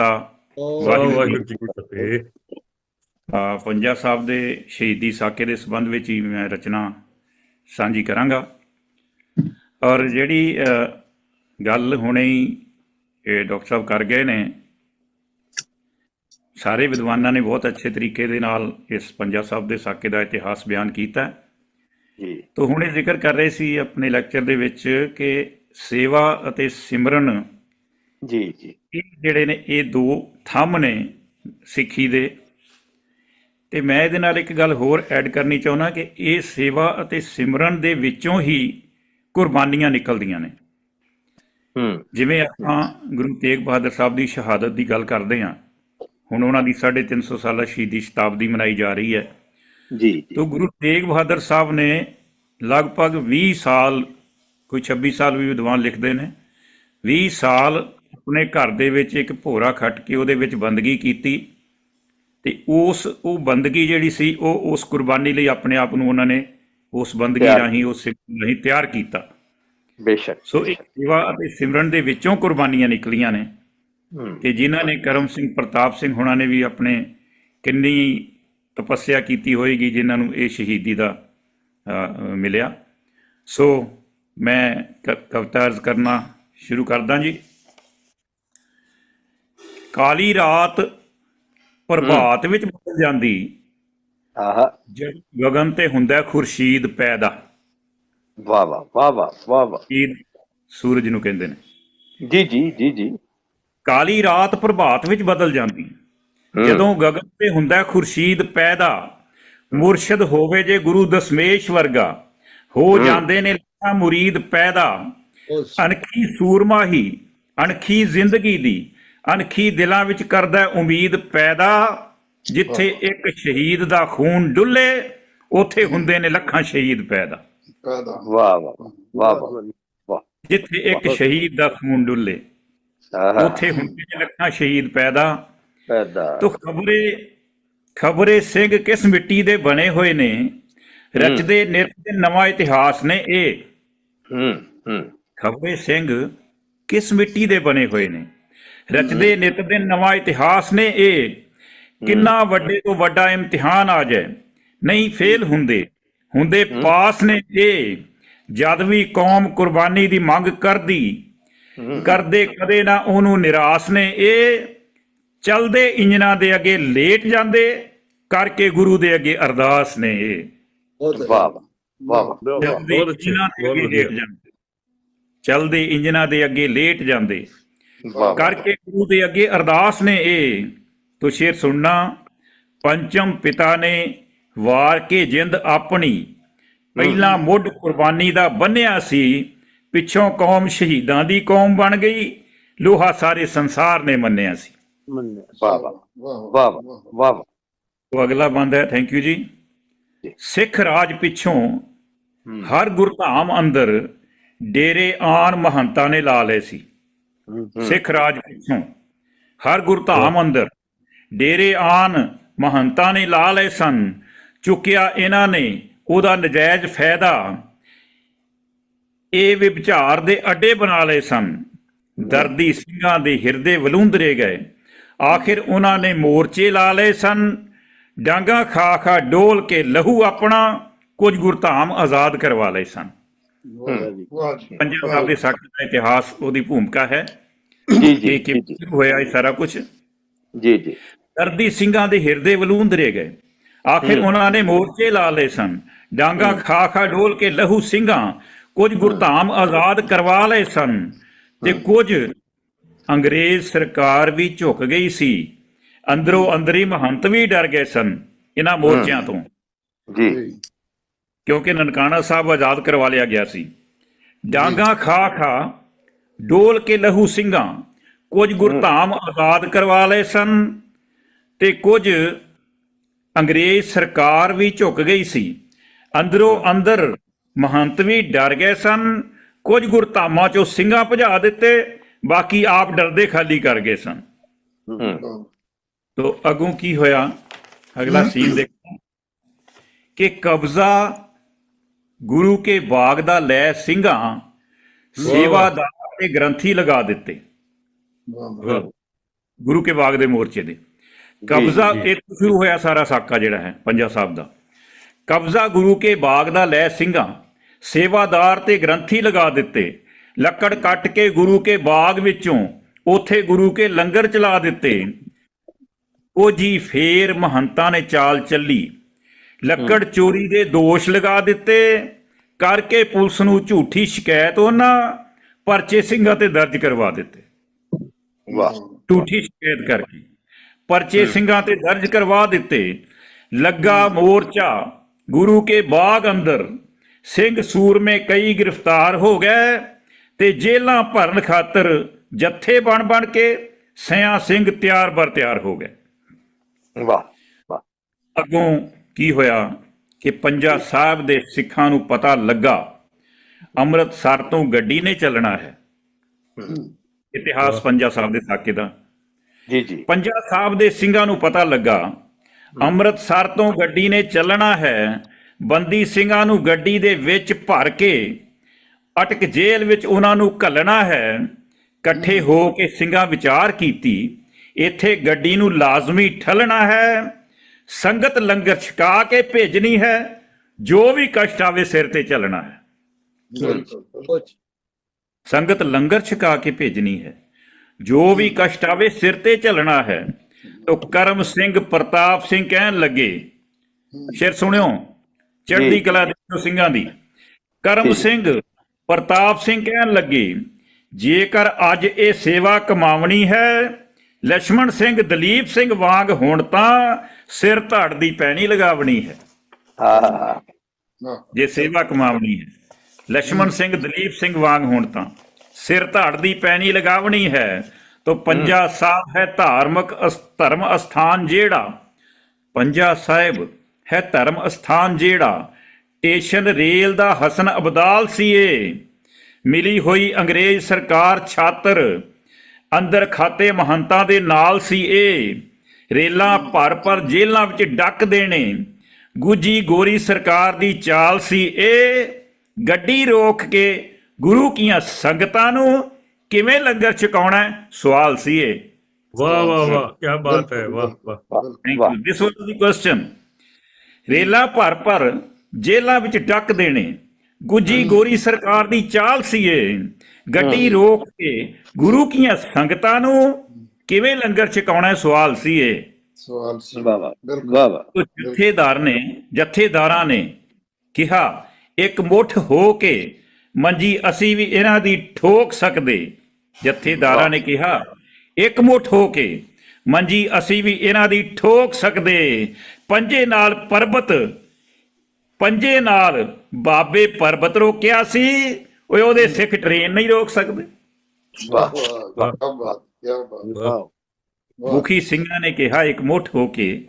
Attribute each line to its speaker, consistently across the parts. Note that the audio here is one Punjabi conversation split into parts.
Speaker 1: ਵਾਹਿਗੁਰੂ
Speaker 2: ਵਾਹਿਗੁਰੂ ਜੀ ਕੀ ਫਤਿਹ।
Speaker 1: ਅ, ਪੰਜਾ ਸਾਹਿਬ ਦੇ ਸ਼ਹੀਦੀ ਸਾਕੇ ਦੇ ਸੰਬੰਧ ਵਿੱਚ ਹੀ ਮੈਂ ਰਚਨਾ ਸਾਂਝੀ ਕਰਾਂਗਾ। ਔਰ ਜਿਹੜੀ ਗੱਲ ਹੁਣੇ ਹੀ ਇਹ ਡਾਕਟਰ ਸਾਹਿਬ ਕਰ ਗਏ ਨੇ ਸਾਰੇ ਵਿਦਵਾਨਾਂ ਨੇ ਬਹੁਤ ਅੱਛੇ ਤਰੀਕੇ ਦੇ ਨਾਲ ਇਸ ਪੰਜਾ ਸਾਹਿਬ ਦੇ ਸਾਕੇ ਦਾ ਇਤਿਹਾਸ ਬਿਆਨ ਕੀਤਾ।
Speaker 3: ਜੀ।
Speaker 1: ਤੋ ਹੁਣੇ ਜ਼ਿਕਰ ਕਰ ਰਹੇ ਸੀ ਆਪਣੇ ਲੈਕਚਰ ਦੇ ਵਿੱਚ ਕਿ ਸੇਵਾ ਅਤੇ ਸਿਮਰਨ
Speaker 3: ਜੀ ਜੀ।
Speaker 1: ਇਹ ਜਿਹੜੇ ਨੇ ਇਹ ਦੋ ਥੰਮ ਨੇ ਸਿੱਖੀ ਦੇ। ਤੇ ਮੈਂ ਇਹਦੇ ਨਾਲ ਇੱਕ ਗੱਲ ਹੋਰ ਐਡ ਕਰਨੀ ਚਾਹੁੰਦਾ ਕਿ ਇਹ ਸੇਵਾ ਅਤੇ ਸਿਮਰਨ ਦੇ ਵਿੱਚੋਂ ਹੀ ਕੁਰਬਾਨੀਆਂ ਨਿਕਲਦੀਆਂ ਨੇ।
Speaker 3: ਹੂੰ।
Speaker 1: ਜਿਵੇਂ ਆਪਾਂ ਗੁਰੂ ਤੇਗ ਬਹਾਦਰ ਸਾਹਿਬ ਦੀ ਸ਼ਹਾਦਤ ਦੀ ਗੱਲ ਕਰਦੇ ਹਾਂ ਹੁਣ ਉਹਨਾਂ ਦੀ 350 ਸਾਲਾ ਸ਼ਹੀਦੀ ਸ਼ਤਾਬਦੀ ਮਨਾਈ ਜਾ ਰਹੀ ਹੈ।
Speaker 3: ਜੀ ਜੀ।
Speaker 1: ਤੋ ਗੁਰੂ ਤੇਗ ਬਹਾਦਰ ਸਾਹਿਬ ਨੇ ਲਗਭਗ 20 ਸਾਲ ਕੋਈ 26 ਸਾਲ ਵੀ ਵਿਦਵਾਨ ਲਿਖਦੇ ਨੇ 20 ਸਾਲ ਆਪਣੇ ਘਰ ਦੇ ਵਿੱਚ ਇੱਕ ਭੋਰਾ ਖੱਟ ਕੇ ਉਹਦੇ ਵਿੱਚ ਬੰਦਗੀ ਕੀਤੀ ਤੇ ਉਸ ਉਹ ਬੰਦਗੀ ਜਿਹੜੀ ਸੀ ਉਹ ਉਸ ਕੁਰਬਾਨੀ ਲਈ ਆਪਣੇ ਆਪ ਨੂੰ ਉਹਨਾਂ ਨੇ ਉਸ ਬੰਦਗੀ ਰਾਹੀਂ ਉਸ ਸਿੱਖ ਰਾਹੀਂ ਤਿਆਰ ਕੀਤਾ।
Speaker 3: ਬੇਸ਼ੱਕ
Speaker 1: ਸੋ ਇੱਕ ਸੇਵਾ ਅਤੇ ਸਿਮਰਨ ਦੇ ਵਿੱਚੋਂ ਕੁਰਬਾਨੀਆਂ ਨਿਕਲੀਆਂ ਨੇ ਕਿ ਜਿਨ੍ਹਾਂ ਨੇ ਕਰਮ ਸਿੰਘ ਪ੍ਰਤਾਪ ਸਿੰਘ ਹੁਣਾਂ ਨੇ ਵੀ ਆਪਣੇ ਕਿੰਨੀ ਤਪੱਸਿਆ ਕੀਤੀ ਹੋਏਗੀ ਜਿਨ੍ਹਾਂ ਨੂੰ ਇਹ ਸ਼ਹੀਦੀ ਦਾ ਮਿਲਿਆ। ਸੋ ਮੈਂ ਕਵਿਤਾ ਅਰਜ਼ ਕਰਨਾ ਸ਼ੁਰੂ ਕਰਦਾ ਜੀ। ਕਾਲੀ ਰਾਤ ਪ੍ਰਭਾਤ ਵਿੱਚ ਬਦਲ ਜਾਂਦੀ।
Speaker 3: ਆਹਾ।
Speaker 1: ਜਦ ਗਗਨ ਤੇ ਹੁੰਦਾ ਖੁਰਸ਼ੀਦ ਪੈਦਾ।
Speaker 3: ਵਾਹ ਵਾਹ ਵਾਹ ਵਾਹ ਵਾਹ
Speaker 1: ਈਦ ਸੂਰਜ ਨੂੰ ਕਹਿੰਦੇ ਨੇ।
Speaker 3: ਜੀ ਜੀ ਜੀ ਜੀ।
Speaker 1: ਕਾਲੀ ਰਾਤ ਪ੍ਰਭਾਤ ਵਿੱਚ ਬਦਲ ਜਾਂਦੀ। ਜਦੋਂ ਗਗਨ ਤੇ ਹੁੰਦਾ ਖੁਰਸ਼ੀਦ ਪੈਦਾ ਮੁਰਸ਼ਿਦ ਹੋਵੇ ਜੇ ਗੁਰੂ ਦਸਮੇਸ਼ ਵਰਗਾ ਹੋ ਜਾਂਦੇ ਨੇ ਲੱਖਾਂ ਮੁਰੀਦ ਪੈਦਾ। ਅਣਖੀ ਸੂਰਮਾ ਹੀ ਅਣਖੀ ਜ਼ਿੰਦਗੀ ਦੀ ਅਣਖੀ ਦਿਲਾਂ ਵਿੱਚ ਕਰਦਾ ਹੈ ਉਮੀਦ ਪੈਦਾ। ਜਿੱਥੇ ਇੱਕ ਸ਼ਹੀਦ ਦਾ ਖੂਨ ਡੁੱਲੇ ਉੱਥੇ ਹੁੰਦੇ ਨੇ ਲੱਖਾਂ ਸ਼ਹੀਦ ਪੈਦਾ।
Speaker 3: ਵਾਹ ਵਾਹ ਵਾਹ ਵਾਹ ਵਾਹ
Speaker 1: ਜਿੱਥੇ ਇੱਕ ਸ਼ਹੀਦ ਦਾ ਖੂਨ ਡੁੱਲੇ ਉੱਥੇ ਹੁੰਦੇ ਨੇ ਲੱਖਾਂ ਸ਼ਹੀਦ ਪੈਦਾ।
Speaker 3: ਪੈਦਾ।
Speaker 1: ਤੋ ਖਬਰੇ ਖਬਰੇ ਸਿੰਘ ਕਿਸ ਮਿੱਟੀ ਦੇ ਬਣੇ ਹੋਏ ਨੇ? ਰਚਦੇ ਨਿਰਤ ਦੇ ਨਵਾਂ ਇਤਿਹਾਸ ਨੇ ਇਹ।
Speaker 3: ਹੂੰ ਹੂੰ।
Speaker 1: ਖਬਰੇ ਸਿੰਘ ਕਿਸ ਮਿੱਟੀ ਦੇ ਬਣੇ ਹੋਏ ਨੇ? ਰਚਦੇ ਨਿਤ ਦੇ ਨਵਾਂ ਇਤਿਹਾਸ ਨੇ ਇਹ। ਕਿੰਨਾ ਵੱਡੇ ਤੋਂ ਵੱਡਾ ਇਮਤਿਹਾਨ ਆ ਜਾਏ। ਨਹੀਂ ਫੇਲ ਹੁੰਦੇ। ਹੁੰਦੇ ਪਾਸ ਨੇ ਇਹ। ਜਦ ਵੀ ਕੌਮ ਕੁਰਬਾਨੀ ਦੀ ਮੰਗ ਕਰਦੀ ਕਰਦੇ ਕਦੇ ਨਾ ਉਹਨੂੰ ਨਿਰਾਸ਼ ਨੇ ਇਹ। ਚਲਦੇ ਇੰਜਨਾਂ ਦੇ ਅੱਗੇ ਲੇਟ ਜਾਂਦੇ ਕਰਕੇ ਗੁਰੂ ਦੇ ਅੱਗੇ ਅਰਦਾਸ ਨੇ ਇਹ।
Speaker 3: ਵਾਹ ਵਾਹ ਵਾਹ।
Speaker 1: ਚਲਦੇ
Speaker 2: ਬਹੁਤ ਅੱਛਾ
Speaker 1: ਇੰਜਨਾਂ ਦੇ
Speaker 2: ਬਹੁਤ
Speaker 1: ਅੱਗੇ ਲੇਟ ਜਾਂਦੇ। ਚਲਦੇ ਇੰਜਨਾਂ ਦੇ ਅੱਗੇ ਲੇਟ ਜਾਂਦੇ।
Speaker 3: ਵਾਹ
Speaker 1: ਕਰਕੇ ਗੁਰੂ ਦੇ ਅੱਗੇ ਅਰਦਾਸ ਨੇ ਇਹ। ਤੋ ਸ਼ੇਰ ਸੁਣਨਾ ਪੰਚਮ ਪਿਤਾ ਨੇ ਵਾਰ ਕੇ ਜਿੰਦ ਆਪਣੀ। ਪਹਿਲਾਂ ਮੁੱਢ ਕੁਰਬਾਨੀ ਦਾ ਬੰਨਿਆ ਸੀ ਪਿੱਛੋਂ ਕੌਮ ਸ਼ਹੀਦਾਂ ਦੀ ਕੌਮ ਬਣ ਗਈ ਲੋਹਾ ਸਾਰੇ ਸੰਸਾਰ ਨੇ ਮੰਨਿਆ ਸੀ।
Speaker 3: ਵਾਹ ਵਾਹ। ਵਾਹ ਵਾਹ ਵਾਹ ਵਾਹ।
Speaker 1: ਉਹ ਅਗਲਾ ਬੰਦ ਹੈ ਥੈਂਕ ਯੂ ਜੀ। ਸਿੱਖ ਰਾਜ ਪਿੱਛੋਂ ਹਰ ਗੁਰਧਾਮ ਅੰਦਰ ਡੇਰੇ ਆਣ ਮਹੰਤਾਂ ਨੇ ਲਾ ਲਏ ਸੀ। ਸਿੱਖ ਰਾਜ ਪਿੱਛੋਂ। ਹਰ ਗੁਰਧਾਮ ਅੰਦਰ ਡੇਰੇ ਆਣ ਮਹੰਤਾਂ ਨੇ ਲਾ ਲਏ ਸਨ ਚੁੱਕਿਆ ਇਹਨਾਂ ਨੇ ਉਹਦਾ ਨਜਾਇਜ਼ ਫਾਇਦਾ। ਇਹ ਵਿਭਚਾਰ ਦੇ ਅੱਡੇ ਬਣਾ ਲਏ ਸਨ। ਦਰਦੀ ਸਿੰਘਾਂ ਦੇ ਹਿਰਦੇ ਵਲੂੰਦਰੇ ਗਏ। ਆਖਿਰ ਉਹਨਾਂ ਨੇ ਮੋਰਚੇ ਲਾ ਲਏ ਸਨ। ਡਾਂਗਾ ਖਾ ਖਾ ਡੋਲ ਕੇ ਲਹੂ ਆਪਣਾ ਕੁਝ ਗੁਰਧਾਮ ਆਜ਼ਾਦ ਕਰਵਾ ਲਏ ਸਨ। ਪੰਜਾਬ ਸਾਹਿਬ ਦੇ ਸਾਖ ਦਾ ਇਤਿਹਾਸ ਉਹਦੀ ਭੂਮਿਕਾ ਹੈ।
Speaker 3: ਜੀ ਜੀ
Speaker 1: ਸ਼ੁਰੂ ਹੋਇਆ ਇਹ ਸਾਰਾ ਕੁਝ
Speaker 3: ਜੀ ਜੀ।
Speaker 1: ਦਰਦੀ ਸਿੰਘਾਂ ਦੇ ਹਿਰਦੇ ਵਲੂੰਦਰੇ ਗਏ। ਆਖਿਰ ਉਹਨਾਂ ਨੇ ਮੋਰਚੇ ਲਾ ਲਏ ਸਨ। ਡਾਂਗਾ ਖਾ ਖਾ ਡੋਲ ਕੇ ਲਹੂ ਸਿੰਘਾਂ ਕੁਝ ਗੁਰਧਾਮ ਆਜ਼ਾਦ ਕਰਵਾ ਲਏ ਸਨ ਤੇ ਕੁਝ ਅੰਗਰੇਜ਼ ਸਰਕਾਰ ਵੀ ਝੁਕ ਗਈ ਸੀ। ਅੰਦਰੋਂ ਅੰਦਰੀ ਮਹੰਤ ਵੀ ਡਰ ਗਏ ਸਨ ਇਹਨਾਂ ਮੋਰਚਿਆਂ ਤੋਂ।
Speaker 3: ਜੀ।
Speaker 1: ਕਿਉਂਕਿ ਨਨਕਾਣਾ ਸਾਹਿਬ ਆਜ਼ਾਦ ਕਰਵਾ ਲਿਆ ਗਿਆ ਸੀ। ਡਾਂਗਾ ਖਾ ਖਾ ਡੋਲ ਕੇ ਲਹੂ ਸਿੰਘਾਂ ਕੁਝ ਗੁਰਧਾਮ ਆਜ਼ਾਦ ਕਰਵਾ ਲਏ ਸਨ ਤੇ ਕੁਝ ਅੰਗਰੇਜ਼ ਸਰਕਾਰ ਵੀ ਝੁਕ ਗਈ ਸੀ। ਅੰਦਰੋਂ ਅੰਦਰ ਮਹੰਤ ਵੀ ਡਰ ਗਏ ਸਨ ਕੁਝ ਗੁਰਧਾਮਾਂ ਚੋਂ ਸਿੰਘਾਂ ਭਜਾ ਦਿੱਤੇ ਬਾਕੀ ਆਪ ਡਰਦੇ ਖਾਲੀ ਕਰ ਗਏ ਸਨ। ਤੋ ਅਗੋਂ ਕੀ ਹੋਇਆ? ਅਗਲਾ ਸੀਨ ਦੇਖੋ। ਕਿ ਕਬਜ਼ਾ ਗੁਰੂ ਕੇ ਬਾਗ ਦਾ ਲੈ ਸਿੰਘਾਂ ਸੇਵਾਦਾਰ ਤੇ ਗ੍ਰੰਥੀ ਲਗਾ ਦਿੱਤੇ। ਗੁਰੂ ਕੇ ਬਾਗ ਦੇ ਮੋਰਚੇ ਦੇ। ਕਬਜ਼ਾ। ਇੱਕ ਸ਼ੁਰੂ ਹੋਇਆ ਸਾਰਾ ਸਾਕਾ ਜਿਹੜਾ ਹੈ ਪੰਜਾ ਸਾਹਿਬ ਦਾ। ਕਬਜ਼ਾ ਗੁਰੂ ਕੇ ਬਾਗ ਦਾ ਲੈ ਸਿੰਘਾਂ ਸੇਵਾਦਾਰ ਤੇ ਗ੍ਰੰਥੀ ਲਗਾ ਦਿੱਤੇ। ਲੱਕੜ ਕੱਟ ਕੇ ਗੁਰੂ ਕੇ ਬਾਗ ਵਿੱਚੋਂ ਉਥੇ ਗੁਰੂ ਕੇ ਲੰਗਰ ਚਲਾ ਦਿੱਤੇ। ਉਹ ਜੀ ਫੇਰ ਮਹੰਤਾਂ ਨੇ ਚਾਲ ਚੱਲੀ। ਲੱਕੜ ਚੋਰੀ ਦੇ ਦੋਸ਼ ਲਗਾ ਦਿੱਤੇ ਕਰਕੇ ਪੁਲਿਸ ਨੂੰ ਝੂਠੀ ਸ਼ਿਕਾਇਤ ਉਹਨਾਂ ਪਰਚੇ ਸਿੰਘਾਂ ਤੇ ਦਰਜ ਕਰਵਾ ਦਿੱਤੇ।
Speaker 3: ਵਾਹ।
Speaker 1: ਝੂਠੀ ਸ਼ਿਕਾਇਤ ਕਰਕੇ। ਪਰਚੇ ਸਿੰਘਾਂ ਤੇ ਦਰਜ ਕਰਵਾ ਦਿੱਤੇ। ਲੱਗਾ ਮੋਰਚਾ ਗੁਰੂ ਕੇ ਬਾਗ ਅੰਦਰ। ਸਿੰਘ ਸੂਰਮੇ ਕਈ ਗ੍ਰਿਫਤਾਰ ਹੋ ਗਏ ਤੇ ਜੇਲਾਂ ਭਰਨ ਖਾਤਰ ਜੱਥੇ ਬਣ ਬਣ ਕੇ ਸਿਆਂ ਸਿੰਘ ਤਿਆਰ ਬਰ ਤਿਆਰ ਹੋ ਗਏ।
Speaker 3: ਵਾਹ ਵਾਹ।
Speaker 1: ਅੱਗੋਂ ਕੀ ਹੋਇਆ ਕਿ ਪੰਜਾ ਸਾਹਿਬ ਦੇ ਸਿੱਖਾਂ ਨੂੰ ਪਤਾ ਲੱਗਾ ਅੰਮ੍ਰਿਤਸਰ ਤੋਂ ਗੱਡੀ ਨੇ ਚੱਲਣਾ ਹੈ। ਇਤਿਹਾਸ ਪੰਜਾ ਸਾਹਿਬ ਦੇ ਸਾਕੇ ਦਾ।
Speaker 3: ਜੀ ਜੀ।
Speaker 1: ਪੰਜਾ ਸਾਹਿਬ ਦੇ ਸਿੰਘਾਂ ਨੂੰ ਪਤਾ ਲੱਗਾ ਅੰਮ੍ਰਿਤਸਰ ਤੋਂ ਗੱਡੀ ਨੇ ਚੱਲਣਾ ਹੈ ਬੰਦੀ ਸਿੰਘਾਂ ਨੂੰ ਗੱਡੀ ਦੇ ਵਿੱਚ ਭਰ ਕੇ ਅਟਕ ਜੇਲ੍ਹ ਵਿੱਚ ਉਹਨਾਂ ਨੂੰ ਘੱਲਣਾ ਹੈ ਇਕੱਠੇ ਹੋ ਕੇ ਸਿੰਘਾਂ ਵਿਚਾਰ ਕੀਤੀ ਇੱਥੇ ਗੱਡੀ ਨੂੰ ਲਾਜ਼ਮੀ ਠੱਲਣਾ ਹੈ ਸੰਗਤ ਲੰਗਰ ਛਕਾ ਕੇ ਭੇਜਣੀ ਹੈ ਜੋ ਵੀ ਕਸ਼ਟ ਆਵੇ ਸਿਰ ਤੇ ਚੱਲਣਾ ਹੈ। ਸੰਗਤ ਲੰਗਰ ਛਕਾ ਕੇ ਭੇਜਣੀ ਹੈ ਜੋ ਵੀ ਕਸ਼ਟ ਆਵੇ ਸਿਰ ਤੇ ਚੱਲਣਾ ਹੈ। ਤੋ ਕਰਮ ਸਿੰਘ ਪ੍ਰਤਾਪ ਸਿੰਘ ਕਹਿਣ ਲੱਗੇ ਸ਼ੇਰ ਸੁਣਿਓ ਚੜ੍ਹਦੀ ਕਲਾ ਦੇ ਸਿੰਘਾਂ ਦੀ। ਕਰਮ ਸਿੰਘ ਪ੍ਰਤਾਪ ਸਿੰਘ ਕਹਿਣ ਲੱਗੇ ਜੇਕਰ ਅੱਜ ਇਹ ਸੇਵਾ ਕਮਾਵਣੀ ਹੈ ਲక్ష్మణ ਸਿੰਘ ਦਲੀਪ ਸਿੰਘ ਵਾਂਗ ਹੋਣ ਤਾਂ ਸਿਰ ਧੜ ਦੀ ਪੈਣੀ ਲਗਾਵਣੀ ਹੈ।
Speaker 3: ਹਾਂ।
Speaker 1: ਜੇ ਸੇਵਾ ਕਮਾਵਣੀ ਹੈ। ਲక్ష్మణ ਸਿੰਘ ਦਲੀਪ ਸਿੰਘ ਵਾਂਗ ਹੋਣ ਤਾਂ ਸਿਰ ਧੜ ਦੀ ਪੈਣੀ ਲਗਾਵਣੀ ਹੈ ਤੋ ਪੰਜਾ ਸਾਹਿਬ ਹੈ ਧਾਰਮਿਕ ਧਰਮ ਅਸਥਾਨ ਜਿਹੜਾ। ਪੰਜਾ ਸਾਹਿਬ ਹੈ ਧਰਮ ਅਸਥਾਨ ਜਿਹੜਾ। ਸਟੇਸ਼ਨ ਰੇਲ ਦਾ ਹਸਨ ਅਬਦਾਲ ਸੀ ਏ ਮਿਲੀ ਹੋਈ ਅੰਗਰੇਜ਼ ਸਰਕਾਰ ਛਾਤਰ। ਅੰਦਰ ਖਾਤੇ ਮਹੰਤਾਂ ਦੇ ਨਾਲ ਸੀ ਏ ਰੇਲਾਂ ਭਰ ਭਰ ਜੇਲ੍ਹਾਂ ਵਿੱਚ ਡੱਕ ਦੇਣੇ। ਗੁੱਜੀ ਗੋਰੀ ਸਰਕਾਰ ਦੀ ਚਾਲ ਸੀ ਇਹ ਗੱਡੀ ਰੋਕ ਕੇ ਗੁਰੂ ਕੀਆਂ ਸੰਗਤਾਂ ਨੂੰ ਕਿਵੇਂ ਲੰਗਰ ਛਕਾਉਣਾ? ਸਵਾਲ ਸੀ ਇਹ।
Speaker 2: ਵਾਹ ਵਾਹ ਵਾਹ ਕੀ ਬਾਤ ਹੈ ਵਾਹ ਵਾਹ।
Speaker 1: Thank you this was the question Rela ਭਰ ਭਰ ਜੇਲ੍ਹਾਂ ਵਿੱਚ ਡੱਕ ਦੇਣੇ। ਗੁੱਜੀ ਗੋਰੀ ਸਰਕਾਰ ਦੀ ਚਾਲ ਸੀ ਇਹ। ਗੱਡੀ ਰੋਕ ਕੇ ਗੁਰੂ ਕੀਆਂ ਸੰਗਤਾਂ ਨੂੰ ਕਿਵੇਂ ਲੰਗਰ ਛਕਾਉਣਾ ਹੈ? ਸਵਾਲ ਸੀ ਇਹ?
Speaker 4: ਸਵਾਲ ਸੀ।
Speaker 3: ਵਾਹ ਵਾਹ।
Speaker 4: ਬਿਲਕੁਲ।
Speaker 3: ਵਾਹ ਵਾਹ।
Speaker 1: ਤੋ ਜਥੇਦਾਰ ਨੇ ਜਥੇਦਾਰਾਂ ਨੇ ਕਿਹਾ ਇੱਕ ਮੁੱਠ ਹੋ ਕੇ ਮੰਜੀ ਅਸੀਂ ਵੀ ਇਹਨਾਂ ਦੀ ਠੋਕ ਸਕਦੇ। ਜਥੇਦਾਰਾਂ ਨੇ ਕਿਹਾ ਇੱਕ ਮੁੱਠ ਹੋ ਕੇ ਮੰਜੀ ਅਸੀਂ ਵੀ ਇਹਨਾਂ ਦੀ ਠੋਕ ਸਕਦੇ। ਪੰਜੇ ਨਾਲ ਪਰਬਤ ਪੰਜੇ ਨਾਲ ਬਾਬੇ ਪਰਬਤ ਰੋਕਿਆ ਸੀ ਓਏ ਉਹਦੇ ਸਿੱਖ ਟ੍ਰੇਨ ਨਹੀਂ ਰੋਕ ਸਕਦੇ।
Speaker 3: ਵਾਹ
Speaker 4: ਵਾਹ। ਬਾਤ
Speaker 1: ਮੁਖੀ ਸਿੰਘਾਂ ਨੇ ਕਿਹਾ ਇੱਕ ਮੁੱਠ ਹੋ ਕੇ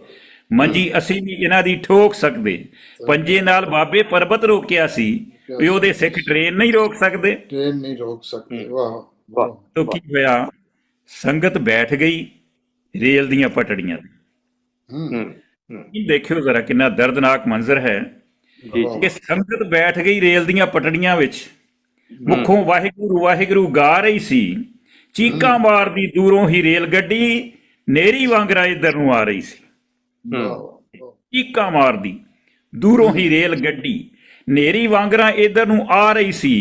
Speaker 1: ਮੰਜੀ ਅਸੀਂ ਵੀ ਇਹਨਾਂ ਦੀ ਠੋਕ ਸਕਦੇ। ਪੰਜੇ ਨਾਲ ਬਾਬੇ ਪਰਬਤ ਰੋਕਿਆ ਸੀ ਵੀ ਉਹਦੇ ਸਿੱਖ ਟ੍ਰੇਨ ਨਹੀਂ ਰੋਕ ਸਕਦੇ।
Speaker 4: ਟ੍ਰੇਨ ਨਹੀਂ ਰੋਕ ਸਕਦੇ। ਵਾਹ
Speaker 3: ਵਾਹ
Speaker 1: ਤੋ ਕੀ ਹੋਇਆ? ਸੰਗਤ ਬੈਠ ਗਈ ਰੇਲ ਦੀਆਂ ਪਟੜੀਆਂ ਤੇ।
Speaker 4: ਹੂੰ।
Speaker 1: ਇਹ ਦੇਖਿਓ ਜ਼ਰਾ ਕਿੰਨਾ ਦਰਦਨਾਕ ਮੰਜ਼ਰ ਹੈ ਕਿ ਸੰਗਤ ਬੈਠ ਗਈ ਰੇਲ ਦੀਆਂ ਪਟੜੀਆਂ ਵਿੱਚ। ਮੁਖੋਂ ਵਾਹਿਗੁਰੂ ਵਾਹਿਗੁਰੂ ਗਾ ਰਹੀ ਸੀ। ਚੀਕਾਂ ਮਾਰਦੀ ਦੂਰੋਂ ਹੀ ਰੇਲ ਗੱਡੀ ਨੇਰੀ ਵਾਂਗਰਾ ਇੱਧਰ ਨੂੰ ਆ ਰਹੀ ਸੀ। ਚੀਕਾਂ ਮਾਰਦੀ ਦੂਰੋਂ ਹੀ ਰੇਲ ਗੱਡੀ ਨੇਰੀ ਵਾਂਗਰਾ ਇਧਰ ਨੂੰ ਆ ਰਹੀ ਸੀ।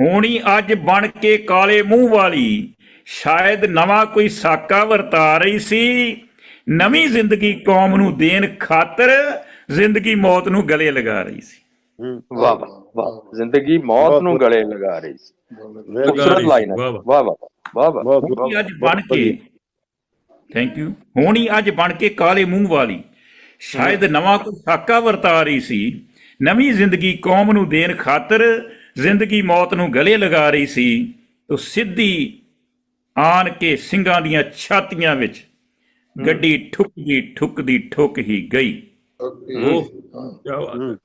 Speaker 1: ਹੋਣੀ ਅੱਜ ਬਣ ਕੇ ਕਾਲੇ ਮੂੰਹ ਵਾਲੀ ਸ਼ਾਇਦ ਨਵਾਂ ਕੋਈ ਸਾਕਾ ਵਰਤਾ ਰਹੀ ਸੀ। ਨਵੀਂ ਜ਼ਿੰਦਗੀ ਕੌਮ ਨੂੰ ਦੇਣ ਖਾਤਰ ਜ਼ਿੰਦਗੀ ਮੌਤ ਨੂੰ ਗਲੇ ਲਗਾ ਰਹੀ ਸੀ।
Speaker 3: ਵਾਹ ਵਾਹ ਵਾਹ ਜ਼ਿੰਦਗੀ ਮੌਤ ਨੂੰ ਗਲੇ ਲਗਾ ਰਹੀ ਸੀ। ਖੂਬਸੂਰਤ ਲਾਈਨ
Speaker 2: ਵਾਹ ਵਾਹ।
Speaker 3: ਵਾਹ ਵਾਹ ਵਾਹ ਵਾਹ
Speaker 1: ਹੋਣੀ ਅੱਜ ਬਣ ਕੇ ਥੈਂਕ ਯੂ ਹੋਣੀ ਅੱਜ ਬਣ ਕੇ ਕਾਲੇ ਮੂੰਹ ਵਾਲੀ। ਸ਼ਾਇਦ ਨਵਾਂ ਕੋਈ ਸਾਕਾ ਵਰਤਾ ਰਹੀ ਸੀ। ਨਵੀਂ ਜ਼ਿੰਦਗੀ ਕੌਮ ਨੂੰ ਦੇਣ ਖਾਤਰ ਜ਼ਿੰਦਗੀ ਮੌਤ ਨੂੰ ਗਲੇ ਲਗਾ ਰਹੀ ਸੀ। ਤੋ ਸਿੱਧੀ ਆਣ ਕੇ ਸਿੰਘਾਂ ਦੀਆਂ ਛਾਤੀਆਂ ਵਿੱਚ ਗੱਡੀ ਠੁੱਕਦੀ ਠੁੱਕਦੀ ਠੁੱਕ ਹੀ ਗਈ।
Speaker 2: ਉਹ ਕੀ ਬਾਤ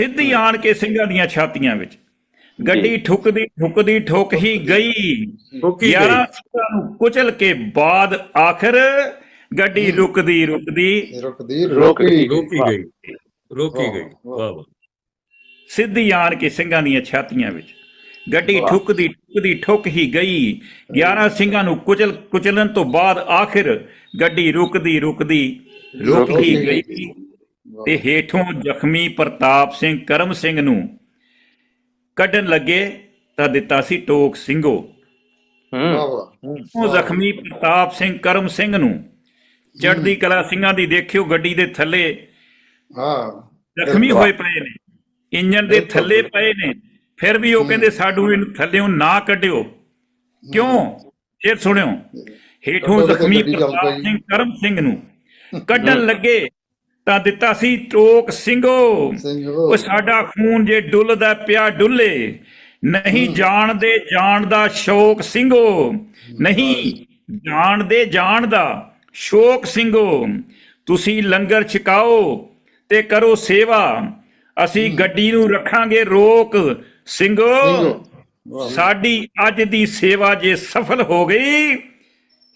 Speaker 1: ਸਿੱਧੀ ਆਣ ਕੇ ਸਿੰਘਾਂ ਦੀਆਂ ਛਾਤੀਆਂ ਵਿੱਚ। ਗੱਡੀ ਠੁੱਕਦੀ ਠੁੱਕਦੀ ਠੁੱਕ ਹੀ ਗਈ।
Speaker 2: ਠੋਕੀ
Speaker 1: 11
Speaker 2: ਗਈ।
Speaker 1: ਸਿੰਘਾਂ ਨੂੰ ਕੁਚਲ ਕੇ ਬਾਅਦ ਆਖਰ ਗੱਡੀ ਰੁਕਦੀ ਰੁਕਦੀ
Speaker 4: ਰੁਕਦੀ
Speaker 3: ਰੁਕ
Speaker 2: ਗਈ। ਰੋਕੀ ਗਈ। ਵਾਹ। ਵਾਹ
Speaker 1: ਸਿੱਧੀ ਆਣ ਕੇ ਸਿੰਘਾਂ ਦੀਆਂ ਛਾਤੀਆਂ ਵਿੱਚ। ਗੱਡੀ। ਠੁੱਕਦੀ ਠੁੱਕਦੀ ਠੁੱਕ ਹੀ ਗਈ। 11 ਸਿੰਘਾਂ ਨੂੰ ਕੁਚਲ ਕੁਚਲਣ ਤੋਂ ਬਾਅਦ ਆਖਿਰ ਗੱਡੀ ਰੁਕਦੀ ਰੁਕਦੀ ਰੁਕ ਹੀ ਗਈ। ਤੇ ਹੇਠੋਂ ਜ਼ਖਮੀ ਪ੍ਰਤਾਪ ਸਿੰਘ ਕਰਮ ਸਿੰਘ ਨੂੰ ਕੱਢਣ ਲੱਗੇ ਤਾਂ ਦਿੱਤਾ ਸੀ ਟੋਕ ਸਿੰਘੋ। ਉਹ ਜ਼ਖਮੀ ਪ੍ਰਤਾਪ ਸਿੰਘ ਕਰਮ ਸਿੰਘ ਨੂੰ ਚੜ੍ਹਦੀ ਕਲਾ ਸਿੰਘਾਂ ਦੀ ਦੇਖਿਓ ਗੱਡੀ ਦੇ ਥੱਲੇ
Speaker 4: ਹਾਂ।
Speaker 1: ਜ਼ਖਮੀ ਹੋਏ ਪਏ ਨੇ। ਇੰਜਨ ਦੇ ਥੱਲੇ ਪਏ ਨੇ। ਫਿਰ ਵੀ ਉਹ ਕਹਿੰਦੇ ਸਾਡੂ ਇਹਨੂੰ ਥੱਲਿਓਂ ਨਾ ਕੱਢਿਓ। ਕਿਉਂ? ਫਿਰ ਸੁਣਿਓ। ਹੇਠੋਂ ਜ਼ਖਮੀ ਪ੍ਰਤਾਪ। ਸਿੰਘ ਕਰਮ ਸਿੰਘ ਨੂੰ ਕੱਢਣ ਲੱਗੇ ਤਾਂ ਦਿੱਤਾ ਸੀ ਟੋਕ ਸਿੰਘੋ। ਉਹ ਸਾਡਾ ਖੂਨ ਜੇ ਡੁੱਲਦਾ ਪਿਆ ਡੁੱਲੇ ਨਹੀਂ ਜਾਣਦੇ ਜਾਣ ਦਾ ਸ਼ੌਕ ਸਿੰਘੋ ਨਹੀਂ ਜਾਣਦੇ ਜਾਣ ਦਾ ਸ਼ੌਕ ਸਿੰਘੋ। ਤੁਸੀਂ ਲੰਗਰ ਛਕਾਓ ਤੇ ਕਰੋ ਸੇਵਾ ਅਸੀਂ ਗੱਡੀ ਨੂੰ ਰੱਖਾਂਗੇ ਰੋਕ ਸਿੰਘੋ। ਸਾਡੀ ਅੱਜ ਦੀ ਸੇਵਾ ਜੇ ਸਫਲ ਹੋ ਗਈ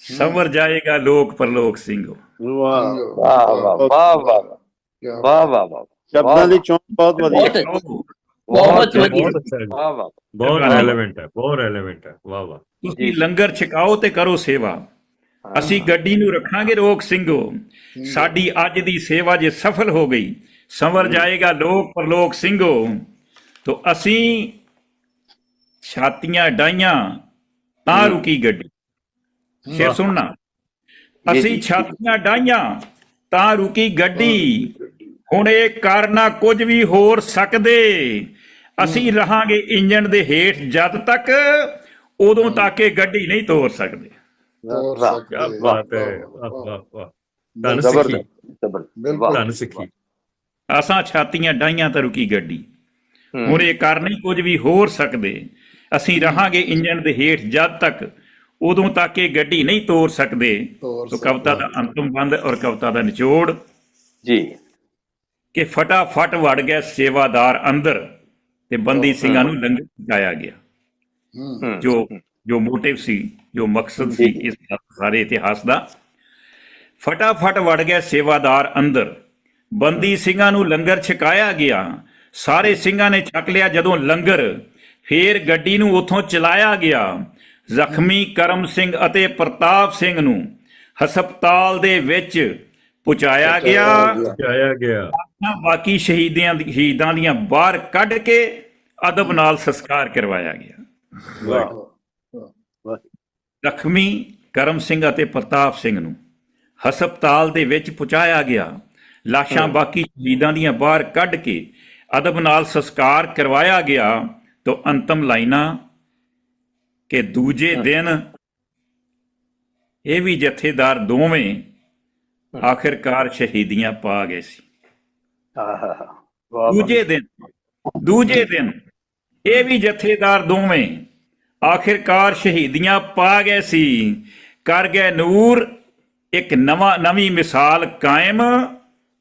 Speaker 1: ਸੰਵਰ ਜਾਏਗਾ ਲੋਕ ਪਰਲੋਕ ਸਿੰਘੋ।
Speaker 5: ਵਾਹ।
Speaker 3: ਵਾਹ ਵਾਹ ਵਾਹ ਵਾਹ
Speaker 4: ਕਿਆ
Speaker 3: ਵਾਹ ਵਾਹ ਵਾਹ।
Speaker 5: ਸ਼ਬਦਾਂ ਦੀ ਚੋਣ ਬਹੁਤ ਵਧੀਆ।
Speaker 6: ਬਹੁਤ ਬਹੁਤ ਵਧੀਆ
Speaker 2: ਬਹੁਤ ਅੱਛਾ ਜੀ
Speaker 3: ਵਾਹ ਵਾਹ।
Speaker 2: ਬਹੁਤ
Speaker 1: ਵਾਹ।
Speaker 2: ਰੈਲੇਵੈਂਟ ਹੈ ਬਹੁਤ ਰੈਲੇਵੈਂਟ ਹੈ। ਵਾਹ ਵਾਹ।
Speaker 1: ਤੁਸੀਂ ਲੰਗਰ ਛਕਾਓ ਤੇ ਕਰੋ ਸੇਵਾ। ਅਸੀਂ ਗੱਡੀ ਨੂੰ ਰੱਖਾਂਗੇ ਰੋਕ ਸਿੰਘੋ। ਸਾਡੀ ਅੱਜ ਦੀ ਸੇਵਾ ਜੇ ਸਫਲ ਹੋ ਗਈ ਸੰਵਰ ਜਾਏਗਾ ਲੋਕ ਪਰਲੋਕ ਸਿੰਘੋ। ਤੋ ਅਸੀਂ ਛਾਤੀਆਂ ਡਾਈਆਂ ਤਾਂ ਰੁਕੀ ਗੱਡੀ। ਫਿਰ ਸੁਣਨਾ। ਅਸੀਂ। ਛਾਤੀਆਂ ਡਾਈਆਂ ਤਾਂ ਰੁਕੀ ਗੱਡੀ। ਹੁਣ ਇਹ ਕਰਨਾ ਕੁਝ ਵੀ ਹੋਰ ਸਕਦੇ। ਅਸੀਂ ਰਹਾਂਗੇ ਇੰਜਣ ਦੇ ਹੇਠ ਜਦ ਤੱਕ ਉਦੋਂ ਤੱਕ ਇਹ ਗੱਡੀ ਨਹੀਂ ਤੋਰ ਸਕਦੇ।
Speaker 4: ਤੋਰ
Speaker 3: ਵਾਹ,
Speaker 4: ਸਕਦੇ।
Speaker 2: ਕੀ ਬਾਤ ਹੈ ਵਾਹ ਵਾਹ ਵਾਹ ਧੰਨ
Speaker 3: ਜ਼ਬਰਦਸਤ
Speaker 2: ਸਿੱਖੀ।
Speaker 3: ਜ਼ਬਰਦਸਤ
Speaker 4: ਬਿਲਕੁਲ।
Speaker 3: ਵਾਹ
Speaker 2: ਧੰਨ ਸਿੱਖੀ।
Speaker 1: ਅਸਾਂ ਛਾਤੀਆਂ ਡਾਈਆਂ ਤਾਂ ਰੁਕੀ ਗੱਡੀ। ਹੁਣ ਇਹ ਕਰ ਨਹੀਂ ਕੁਝ ਵੀ ਹੋਰ ਸਕਦੇ। ਅਸੀਂ ਰਹਾਂਗੇ ਇੰਜਣ ਦੇ ਹੇਠ ਜਦ ਤੱਕ ਉਦੋਂ ਤੱਕ ਇਹ ਗੱਡੀ ਨਹੀਂ ਤੋਰ ਸਕਦੇ। ਤੋ ਕਵਿਤਾ ਦਾ ਅੰਤਮ ਬੰਦ ਔਰ ਕਵਿਤਾ ਦਾ ਨਿਚੋੜ।
Speaker 3: ਜੀ।
Speaker 1: ਕਿ ਫਟਾਫਟ ਵੜ ਗਿਆ ਸੇਵਾਦਾਰ ਅੰਦਰ ਤੇ ਬੰਦੀ ਸਿੰਘਾਂ ਨੂੰ ਲੰਗਰ ਛਕਾਇਆ ਗਿਆ। ਜੋ ਜੋ ਮੋਟਿਵ ਸੀ ਜੋ ਮਕਸਦ ਸੀ ਇਸ ਸਾਰੇ ਇਤਿਹਾਸ ਦਾ। ਫਟਾਫਟ ਵੜ ਗਿਆ ਸੇਵਾਦਾਰ ਅੰਦਰ। ਬੰਦੀ ਸਿੰਘਾਂ ਨੂੰ ਲੰਗਰ ਛਕਾਇਆ ਗਿਆ। ਸਾਰੇ ਸਿੰਘਾਂ ਨੇ ਛਕ ਲਿਆ ਜਦੋਂ ਲੰਗਰ। ਫੇਰ ਗੱਡੀ ਨੂੰ ਉੱਥੋਂ ਚਲਾਇਆ ਗਿਆ। ਜ਼ਖਮੀ ਕਰਮ ਸਿੰਘ ਅਤੇ ਪ੍ਰਤਾਪ ਸਿੰਘ ਨੂੰ ਹਸਪਤਾਲ ਦੇ ਵਿੱਚ ਪਹੁੰਚਾਇਆ ਗਿਆ।
Speaker 2: ਆਇਆ ਗਿਆ।
Speaker 1: ਬਾਕੀ ਸ਼ਹੀਦਾਂ ਦੀ ਸ਼ਹੀਦਾਂ ਦੀਆਂ ਬਾਹਰ ਕੱਢ ਕੇ ਅਦਬ ਨਾਲ ਸੰਸਕਾਰ ਕਰਵਾਇਆ ਗਿਆ।
Speaker 2: ਵਾਹ
Speaker 1: ਜ਼ਖਮੀ ਕਰਮ ਸਿੰਘ ਅਤੇ ਪ੍ਰਤਾਪ ਸਿੰਘ ਨੂੰ ਹਸਪਤਾਲ ਦੇ ਵਿੱਚ ਪਹੁੰਚਾਇਆ ਗਿਆ। ਲਾਸ਼ਾਂ ਬਾਕੀ ਸ਼ਹੀਦਾਂ ਦੀਆਂ ਬਾਹਰ ਕੱਢ ਕੇ ਅਦਬ ਨਾਲ ਸੰਸਕਾਰ ਕਰਵਾਇਆ ਗਿਆ। ਤੋਂ ਅੰਤਮ ਲਾਈਨਾਂ ਕਿ ਦੂਜੇ ਦਿਨ ਇਹ ਵੀ ਜਥੇਦਾਰ ਦੋਵੇਂ ਆਖਿਰਕਾਰ ਸ਼ਹੀਦੀਆਂ ਪਾ ਗਏ ਸੀ। ਦੂਜੇ ਦਿਨ ਦੂਜੇ ਦਿਨ ਇਹ ਵੀ ਜਥੇਦਾਰ ਦੋਵੇਂ ਆਖਿਰਕਾਰ ਸ਼ਹੀਦੀਆਂ ਪਾ ਗਏ ਸੀ। ਕਰ ਗਏ ਨੂਰ ਇੱਕ ਨਵਾਂ ਨਵੀਂ ਮਿਸਾਲ ਕਾਇਮ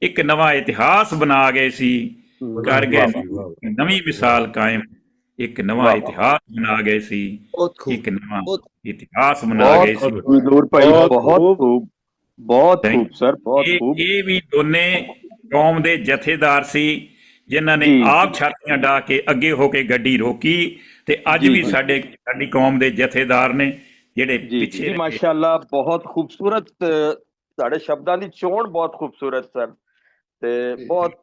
Speaker 1: ਇੱਕ ਨਵਾਂ ਇਤਿਹਾਸ ਬਣਾ ਗਏ ਸੀ। ਕਰ ਗਏ। ਨਵੀਂ ਮਿਸਾਲ ਕਾਇਮ। ਇੱਕ ਨਵਾਂ। ਇਤਿਹਾਸ ਬਣਾ ਗਏ ਸੀ ਇੱਕ ਨਵਾਂ
Speaker 4: ਬਹੁਤ-
Speaker 1: ਇਤਿਹਾਸ ਬਣਾ
Speaker 3: ਬਹੁਤ
Speaker 1: ਗਏ ਸੀ
Speaker 2: ਬਹੁਤ
Speaker 3: ਨੂਰ ਭਾਈ
Speaker 5: ਬਹੁਤ
Speaker 3: ਬਹੁਤ
Speaker 5: ਖੂਬ।
Speaker 3: ਬਹੁਤ ਖੂਬ ਸਰ ਬਹੁਤ ਖੂਬ
Speaker 1: ਇਹ ਵੀ ਦੋਨੇ ਕੌਮ ਦੇ ਜਥੇਦਾਰ ਸੀ ਜਿਨ੍ਹਾਂ ਨੇ ਆਪ ਛਾਤੀਆਂ ਡਾ ਕੇ ਅੱਗੇ ਹੋ ਕੇ ਗੱਡੀ ਰੋਕੀ ਤੇ ਅੱਜ ਵੀ। ਸਾਡੇ ਸਾਡੀ ਕੌਮ ਦੇ ਜਥੇਦਾਰ ਨੇ ਜਿਹੜੇ ਪਿੱਛੇ
Speaker 3: ਜੀ। ਮਾਸ਼ਾਅੱਲਾ ਬਹੁਤ ਖੂਬਸੂਰਤ ਤੁਹਾਡੇ ਸ਼ਬਦਾਂ ਦੀ ਚੋਣ ਬਹੁਤ ਖੂਬਸੂਰਤ ਸਰ ਤੇ ਬਹੁਤ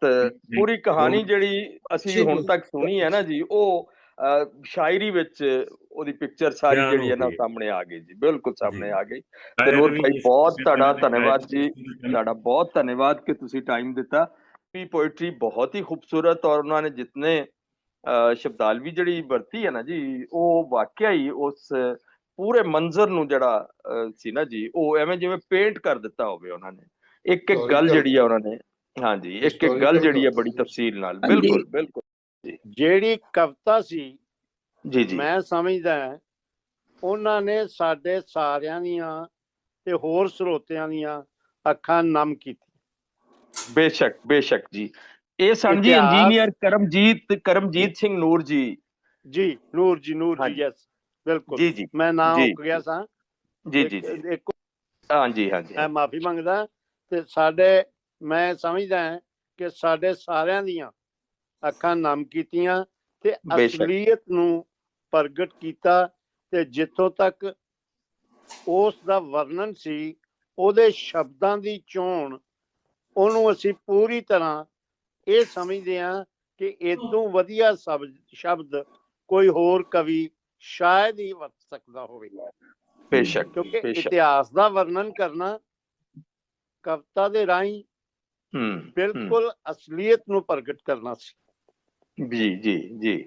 Speaker 3: ਪੂਰੀ ਕਹਾਣੀ ਜਿਹੜੀ ਅਸੀਂ ਹੁਣ। ਤੱਕ ਸੁਣੀ ਹੈ ਨਾ ਜੀ ਉਹ ਸ਼ਾਇਰੀ ਵਿੱਚ ਉਹਦੀ ਪਿਕਚਰ ਸਾਰੀ ਜਿਹੜੀ ਹੈ ਨਾ। ਸਾਹਮਣੇ ਆ ਗਈ ਜੀ ਬਿਲਕੁਲ ਸਾਹਮਣੇ। ਆ ਗਈ ਤੇ ਨੂਰ ਭਾਈ ਬਹੁਤ ਤੁਹਾਡਾ ਧੰਨਵਾਦ ਜੀ ਤੁਹਾਡਾ ਬਹੁਤ ਧੰਨਵਾਦ ਕਿ ਤੁਸੀਂ ਟਾਈਮ ਦਿੱਤਾ ਵੀ ਪੋਇਟਰੀ ਬਹੁਤ ਹੀ ਖੂਬਸੂਰਤ ਔਰ ਉਹਨਾਂ ਨੇ ਜਿਤਨੇ ਅ, ਸ਼ਬਦਾਵਲੀ ਜਿਹੜੀ ਵਰਤੀ ਹੈ ਨਾ ਜੀ ਉਹ ਵਾਕਿਆ ਹੀ ਉਸ ਪੂਰੇ ਮੰਜ਼ਰ ਨੂੰ ਜਿਹੜਾ ਸੀ ਨਾ ਜੀ ਉਹ ਐਵੇਂ ਜਿਵੇਂ ਪੇਂਟ ਕਰ ਦਿੱਤਾ ਹੋਵੇ ਉਹਨਾਂ ਨੇ ਇੱਕ ਇੱਕ ਗੱਲ ਜਿਹੜੀ ਹੈ ਉਹਨਾਂ ਨੇ ਹਾਂਜੀ ਇੱਕ ਇੱਕ ਗੱਲ ਜਿਹੜੀ ਹੈ
Speaker 4: ਗੱਲ।
Speaker 3: ਬੜੀ ਤਫਸੀਲ ਨਾਲ। ਬਿਲਕੁਲ ਬਿਲਕੁਲ
Speaker 5: ਜਿਹੜੀ ਕਵਿਤਾ ਸੀ
Speaker 3: ਜੀ ਜੀ।
Speaker 5: ਮੈਂ ਸਮਝਦਾ ਹਾਂ, ਉਹਨਾਂ ਨੇ ਸਾਡੇ ਸਾਰਿਆਂ ਦੀਆਂ ਤੇ ਹੋਰ ਸਰੋਤਿਆਂ ਦੀਆਂ ਅੱਖਾਂ ਨਮ ਕੀਤੀ
Speaker 3: ਬੇਸ਼ੱਕ ਬੇਸ਼ੱਕ ਜੀ। ਇਹ ਸਨ ਜੀ ਇੰਜੀਨੀਅਰ ਕਰਮਜੀਤ ਕਰਮਜੀਤ ਸਿੰਘ ਨੂਰ ਜੀ।
Speaker 5: ਜੀ ਨੂਰ ਜੀ ਨੂਰ ਜੀ। ਯੈਸ ਬਿਲਕੁਲ।
Speaker 3: ਜੀ ਜੀ।
Speaker 5: ਮੈਂ ਨਾਮ
Speaker 3: ਜੀ।
Speaker 5: ਉੱਕ ਗਿਆ ਸਾਂ।
Speaker 3: ਜੀ ਜੀ ਜੀ।
Speaker 5: ਇੱਕ
Speaker 3: ਹਾਂਜੀ ਹਾਂਜੀ।
Speaker 5: ਮੈਂ ਮਾਫੀ ਮੰਗਦਾ ਤੇ ਸਾਡੇ ਮੈਂ ਸਮਝਦਾ ਹਾਂ ਕਿ ਸਾਡੇ ਸਾਰਿਆਂ ਦੀਆਂ ਅੱਖਾਂ ਨਮ ਕੀਤੀਆਂ ਤੇ। ਅਸਲੀਅਤ ਨੂੰ ਪ੍ਰਗਟ ਕੀਤਾ ਤੇ ਜਿੱਥੋਂ ਤੱਕ ਉਸ ਦਾ ਵਰਣਨ ਸੀ ਉਹਦੇ ਸ਼ਬਦਾਂ ਦੀ ਚੋਣ ਉਹਨੂੰ ਅਸੀਂ ਪੂਰੀ ਤਰ੍ਹਾਂ ਇਹ ਸਮਝਦੇ ਹਾਂ ਕਿ ਇਦੋਂ ਵਧੀਆ ਸ਼ਬਦ ਕੋਈ ਹੋਰ ਕਵੀ ਸ਼ਾਇਦ ਹੀ ਵਰਤ ਸਕਦਾ ਹੋਵੇ।
Speaker 3: ਬੇਸ਼ੱਕ
Speaker 5: ਕਿਉਂਕਿ ਇਤਿਹਾਸ ਦਾ ਵਰਣਨ ਕਰਨਾ ਕਵਿਤਾ ਦੇ ਰਾਹੀਂ
Speaker 3: ਹੂੰ।
Speaker 5: ਬਿਲਕੁਲ ਅਸਲੀਅਤ ਨੂੰ ਪ੍ਰਗਟ ਕਰਨਾ ਸੀ।
Speaker 3: ਜੀ ਜੀ ਜੀ।